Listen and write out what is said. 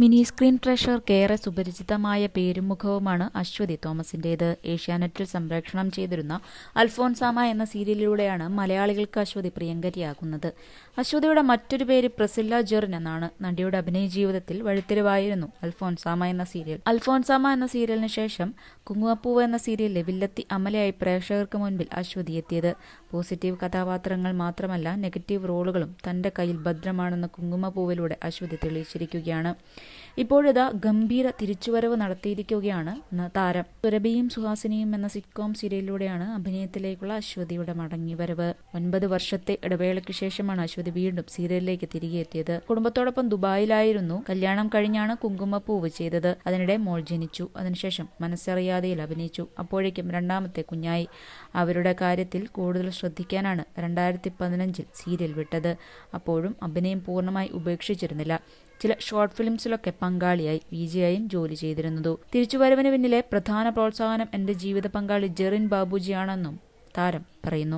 Mini screen pressure ഏറെ സുപരിചിതമായ പേരും മുഖവുമാണ് അശ്വതി തോമസിന്റേത്. ഏഷ്യാനെറ്റിൽ സംപ്രേഷണം ചെയ്തിരുന്ന അൽഫോൻസാമ എന്ന സീരിയലിലൂടെയാണ് മലയാളികൾക്ക് അശ്വതി പ്രിയങ്കരിയാകുന്നത്. അശ്വതിയുടെ മറ്റൊരു പേര് പ്രസില്ല ജെറിൻ എന്നാണ്. നടിയുടെ അഭിനയ ജീവിതത്തിൽ വഴിത്തിരിവായിരുന്നു അൽഫോൻസാമ എന്ന സീരിയൽ. അൽഫോൻസാമ എന്ന സീരിയലിന് ശേഷം കുങ്ങുവപ്പൂവ് എന്ന സീരിയലിലെ വില്ലത്തി അമലയായി പ്രേക്ഷകർക്ക് മുൻപിൽ അശ്വതി എത്തിയത്. പോസിറ്റീവ് കഥാപാത്രങ്ങൾ മാത്രമല്ല നെഗറ്റീവ് റോളുകളും തന്റെ കയ്യിൽ ഭദ്രമാണെന്ന് കുങ്കുമപ്പൂവിലൂടെ അശ്വതി തെളിയിച്ചിരിക്കുകയാണ്. ഇപ്പോഴിതാ ഗംഭീര തിരിച്ചുവരവ് നടത്തിയിരിക്കുകയാണ് താരം. സുരഭിയും സുഹാസിനിയും എന്ന സിറ്റ്കോം സീരിയലിലൂടെയാണ് അഭിനയത്തിലേക്കുള്ള അശ്വതിയുടെ മടങ്ങിവരവ്. ഒൻപത് വർഷത്തെ ഇടവേളയ്ക്ക് ശേഷമാണ് അശ്വതി വീണ്ടും സീരിയലിലേക്ക് തിരികെ എത്തിയത്. കുടുംബത്തോടൊപ്പം ദുബായിലായിരുന്നു. കല്യാണം കഴിഞ്ഞാണ് കുങ്കുമപ്പൂവ് ചെയ്തത്. അതിനിടെ മോൾ ജനിച്ചു. അതിനുശേഷം മനസ്സറിയാതെയിൽ അഭിനയിച്ചു. അപ്പോഴേക്കും രണ്ടാമത്തെ കുഞ്ഞായി. അവരുടെ കാര്യത്തിൽ കൂടുതൽ ശ്രദ്ധിക്കാനാണ് രണ്ടായിരത്തി പതിനഞ്ചിൽ സീരിയൽ വിട്ടത്. അപ്പോഴും അഭിനയം പൂർണമായി ഉപേക്ഷിച്ചിരുന്നില്ല. ചില ഷോർട്ട് ഫിലിംസിലൊക്കെ പങ്കാളിയായി വി വിജയായും ജോലി ചെയ്തിരുന്നത്. തിരിച്ചുവരവിന് പിന്നിലെ പ്രധാന പ്രോത്സാഹനം എന്റെ ജീവിത പങ്കാളി ജെറിൻ ബാബുജിയാണെന്നും താരം പറയുന്നു.